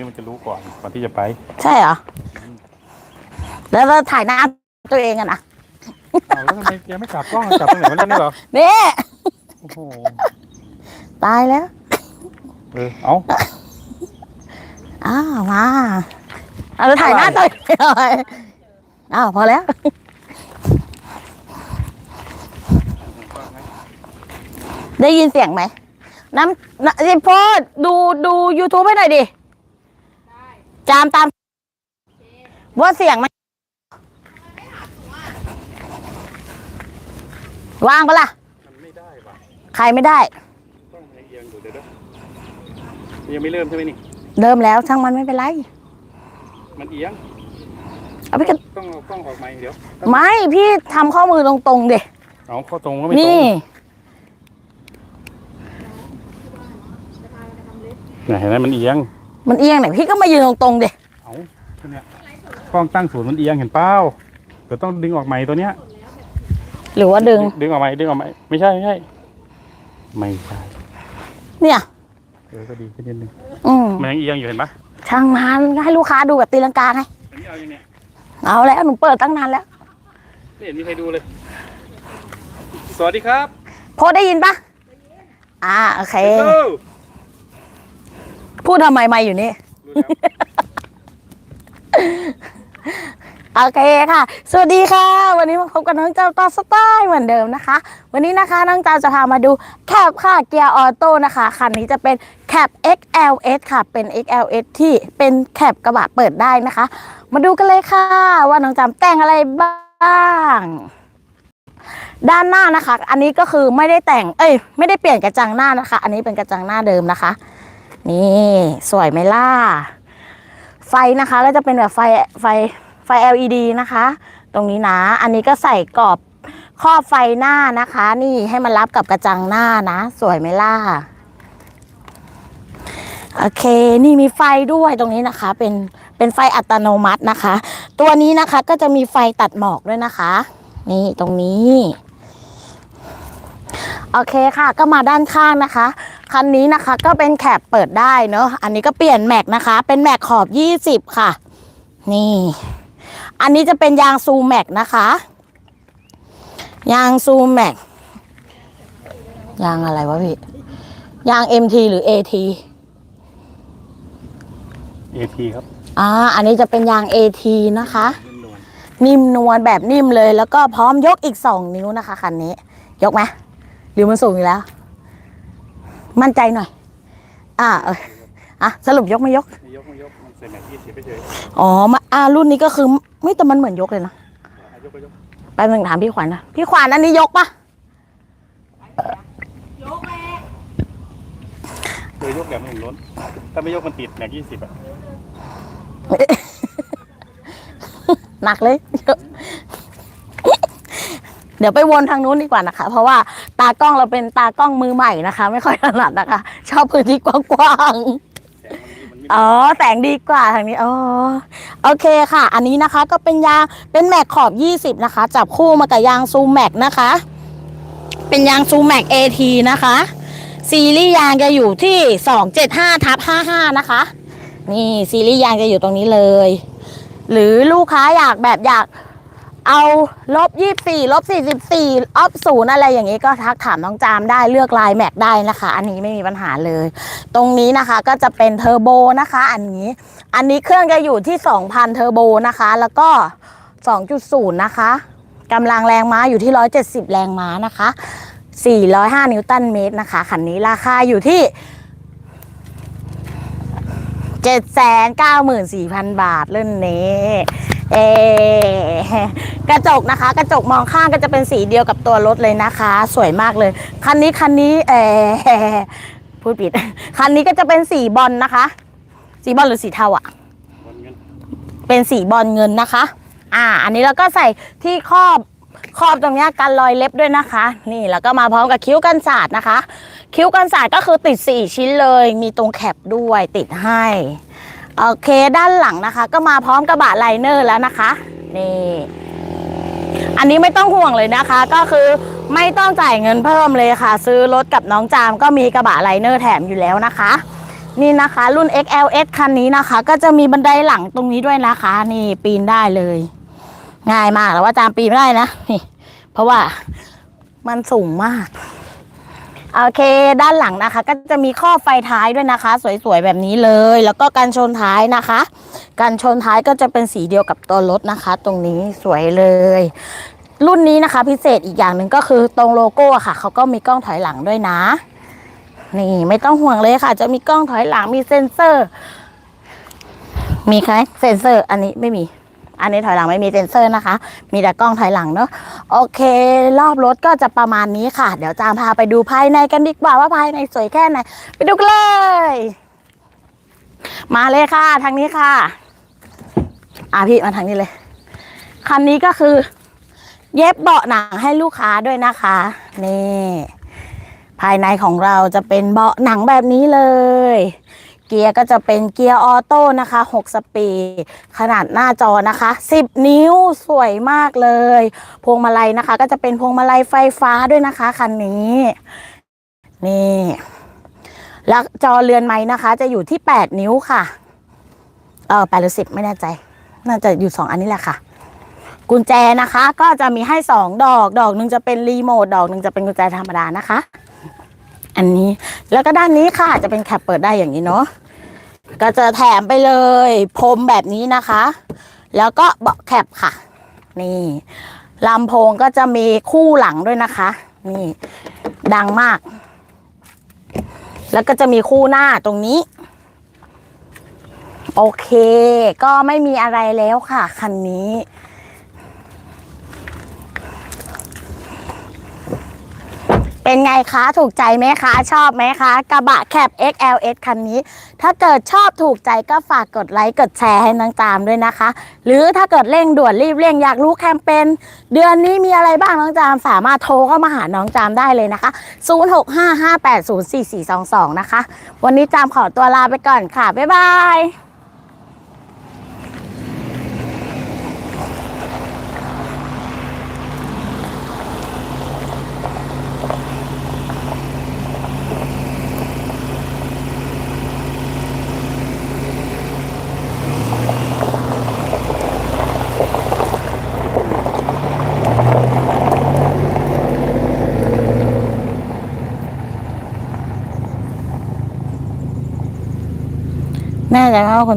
นี้มันจะรู้ก่อนก่อนที่จะไป ใช่เหรอ แล้วเราถ่ายหน้าตัวเองอะนะอ้าวแล้วทำไมแกไม่กลับกล้องกลับตรงไหนมาเล่นนี่เหรอนี่โอ้โหตายแล้ว เออเอาอ้าวมาเอาเราถ่ายหน้าตัวเองหน่อยอ้าวพอแล้ว ได้ยินเสียงไหมน้ำน้ำจิโพดดูดู YouTube ให้หน่อยดิ จามตามว่าเสียงมันว่างปะล่ะ มันไม่ได้ว่ะใครไม่ได้ ต้องยังเอียงอยู่เดี๋ยวเดี๋ยวยังไม่เริ่มใช่ไหมนี่เดิมแล้วช่างมันไม่เป็นไร มันเอียง เอาไปกันต้องเอากล้องออกมาเดี๋ยว ไม่พี่ทำข้อมือตรงๆเด็เอาเข้าตรงก็ไม่ตรงนี่เนี่ยเห็นไหมมันเอียง มันเอียงไหนพี่ก็มายืนตรงๆเด็เอาเนี่ยกล้องตั้งศูนย์มันเอียงเห็นเปล่าเดี๋ยวต้องดึงออกใหม่ตัวเนี้ย หรือว่าดึง ดึงออกใหม่ดึงออกใหม่ไม่ใช่ไม่ใช่ไม่ใช่เนี่ย เออก็ดีขึ้นนิดนึงอืมมันยังเอียงอยู่เห็นปะช่างมันให้ลูกค้าดูแบบตีลังกาไงอันนี้เอาอย่างเนี้ยเอาแล้วหนูเปิดตั้งนานแล้วไม่เห็นมีใครดูเลย สวัสดีครับ โพสได้ยินปะอ่าโอเคเออ พูดทำไมไม่อยู่นี่รู้แล้วโอเคค่ะ สวัสดีค่ะ วันนี้มาพบกับน้องเจ้าต่อสไตล์เหมือนเดิมนะคะ วันนี้นะคะน้องเจ้าจะพามาดูแคปค่ะเกียร์ออโต้นะคะคันนี้จะเป็นแคป XLS ค่ะ เป็น XLS ที่เป็นแคปกระบะเปิดได้นะคะ มาดูกันเลยค่ะ ว่าน้องจำแต่งอะไรบ้างด้านหน้านะคะ อันนี้ก็คือไม่ได้แต่ง เอ้ย ไม่ได้เปลี่ยนกระจังหน้านะคะ อันนี้เป็นกระจังหน้าเดิมนะคะ นี่สวยไหมล่ะ ไฟนะคะก็จะเป็นแบบไฟไฟไฟ LED นะคะ ตรงนี้นะ อันนี้ก็ใส่กรอบครอบไฟหน้านะคะ นี่ให้มันรับกับกระจังหน้านะ สวยไหมล่ะ โอเค นี่มีไฟด้วยตรงนี้นะคะ เป็นเป็นไฟอัตโนมัตินะคะ ตัวนี้นะคะก็จะมีไฟตัดหมอกด้วยนะคะ นี่ตรงนี้ โอเคค่ะ ก็มาด้านข้างนะคะ คันนี้นะคะก็เป็นแคปเปิดได้เนอะอันนี้ก็เปลี่ยนแม็กนะคะ เป็นแม็กขอบ 20 ค่ะ นี่ อันนี้จะเป็นยางซูแม็กนะคะ ยางซูแม็กยางอะไรวะพี่ ยาง MT หรือ AT เอทีครับอ่าอันนี้จะเป็นยาง AT นะคะนวลนิ่มนวลแบบนิ่มเลยแล้วก็พร้อมยกอีก 2 นิ้วนะคะคันนี้ ยกไหมห รือมันสูงอยู่แล้ว มั่นใจหน่อย อ่าเอออะสรุปยกไม่ยกๆไม่ยกไม่ยกมันใส่แม็กยี่สิบไปเฉยอ๋อมาอ่ารุ่นนี้ก็คือไม่แต่มันเหมือนยกเลยนะอะยกก็ยกไปมึงถามพี่ขวัญนะพี่ขวัญอันนี้ยกปะเคยยกแบบหนึ่งล้น ถ้าไม่ยกมันติดแม็กยี่สิบอะหนักเลย เดี๋ยวไปวนทางนู้นดีกว่านะคะ เพราะว่าตากล้องเราเป็นตากล้องมือใหม่นะคะ ไม่ค่อยถนัดนะคะ ชอบพื้นที่กว้างๆแสงมันดีมันไม่อ๋อแสงดีกว่าทางนี้อ๋อโอเคค่ะ อันนี้นะคะก็เป็นยางเป็นแม็กขอบ 20 นะคะ จับคู่มากับยางซูแม็กนะคะ เป็นยางซูแม็ก AT นะคะ ซีรีส์ยางจะอยู่ที่ 275ทับ55 นะคะ นี่ซีรีส์ยางจะอยู่ตรงนี้เลย หรือลูกค้าอยากแบบอยาก เอาลบ24ลบ44ออฟศูนย์อะไรอย่างนี้ก็ทักถามน้องจามได้เลือกลายแม็กได้นะคะ อันนี้ไม่มีปัญหาเลย ตรงนี้นะคะก็จะเป็นเทอร์โบนะคะ อันนี้ อันนี้เครื่องจะอยู่ที่2,000เทอร์โบนะคะ แล้วก็2.0นะคะกำลังแรงม้าอยู่ที่170แรงม้านะคะ405นิวตันเมตรนะคะคันนี้ราคาอยู่ที่794,000บาทเล่นนี้ เอกระจกนะคะ กระจกมองข้างก็จะเป็นสีเดียวกับตัวรถเลยนะคะ สวยมากเลย คันนี้คันนี้เอพูดผิด คันนี้ก็จะเป็นสีบอลนะคะ สีบอลหรือสีเทาอะเป็นสีบอลเงินนะคะ อ่า อันนี้เราก็ใส่ที่ครอบครอบตรงนี้กันรอยเล็บด้วยนะคะ นี่แล้วก็มาพร้อมกับคิ้วกันศาสตร์นะคะ คิ้วกันศาสตร์ก็คือติด 4 ชิ้นเลย มีตรงแคปด้วยติดให้ โอเคด้านหลังนะคะ ก็มาพร้อมกระบะไลเนอร์แล้วนะคะนี่อันนี้ไม่ต้องห่วงเลยนะคะ ก็คือไม่ต้องจ่ายเงินเพิ่มเลยค่ะ ซื้อรถกับน้องจามก็มีกระบะไลเนอร์แถมอยู่แล้วนะคะ นี่นะคะรุ่น XLS คันนี้นะคะ ก็จะมีบันไดหลังตรงนี้ด้วยนะคะ นี่ปีนได้เลย ง่ายมากแต่ว่าจามปีนไม่ได้นะนี่ เพราะว่ามันสูงมาก โอเค ด้านหลังนะคะ ก็จะมีข้อไฟท้ายด้วยนะคะ สวยๆแบบนี้เลย แล้วก็กันชนท้ายนะคะกันชนท้ายก็จะเป็นสีเดียวกับตัวรถนะคะ ตรงนี้สวยเลย รุ่นนี้นะคะ พิเศษอีกอย่างหนึ่งก็คือตรงโลโก้ค่ะเขาก็มีกล้องถอยหลังด้วยนะ นี่ไม่ต้องห่วงเลยค่ะ จะมีกล้องถอยหลังมีเซ็นเซอร์ มีไหมเซ็นเซอร์ อันนี้ไม่มี อันนี้ถอยหลังไม่มีเซ็นเซอร์นะคะ มีแต่กล้องถอยหลังเนาะโอเค รอบรถก็จะประมาณนี้ค่ะ เดี๋ยวจามพาไปดูภายในกันดีกว่าว่าภายในสวยแค่ไหนไปดูกันเลย มาเลยค่ะ ทางนี้ค่ะอะพี่มาทางนี้เลย คันนี้ก็คือ เย็บเบาะหนังให้ลูกค้าด้วยนะคะ นี่ ภายในของเราจะเป็นเบาะหนังแบบนี้เลย เกียร์ก็จะเป็นเกียร์ออโต้นะคะ6สปีดขนาดหน้าจอนะคะ 10 นิ้วสวยมากเลย พวงมาลัยนะคะ ก็จะเป็นพวงมาลัยไฟฟ้าด้วยนะคะคันนี้ นี่แล้วจอเรือนไม้นะคะ จะอยู่ที่ 8 นิ้วค่ะ เออแปดหรือสิบไม่แน่ใจ น่าจะอยู่ 2 อันนี้แหละค่ะ กุญแจนะคะ ก็จะมีให้ 2 ดอก ดอกหนึ่งจะเป็นรีโมท ดอกหนึ่งจะเป็นกุญแจธรรมดานะคะ อันนี้ แล้วก็ด้านนี้ค่ะจะเป็นแคปเปิดได้อย่างนี้เนาะก็จะแถมไปเลยพรมแบบนี้นะคะ แล้วก็เบาะแคปค่ะ นี่ลำโพงก็จะมีคู่หลังด้วยนะคะ นี่ ดังมาก แล้วก็จะมีคู่หน้าตรงนี้ โอเค ก็ไม่มีอะไรแล้วค่ะ คันนี้ เป็นไงคะถูกใจไหมคะ ชอบไหมคะ กระบะแคป XLS คันนี้ ถ้าเกิดชอบถูกใจก็ฝากกดไลค์กดแชร์ให้น้องตามด้วยนะคะ หรือถ้าเกิดเร่งด่วนรีบเร่งอยากรู้แคมเปญเดือนนี้มีอะไรบ้างน้องจามสามารถโทรเข้ามาหาน้องจามได้เลยนะคะ 0655804422 นะคะ วันนี้จามขอตัวลาไปก่อนค่ะบ๊ายบาย แน่ใจไหมว่าคน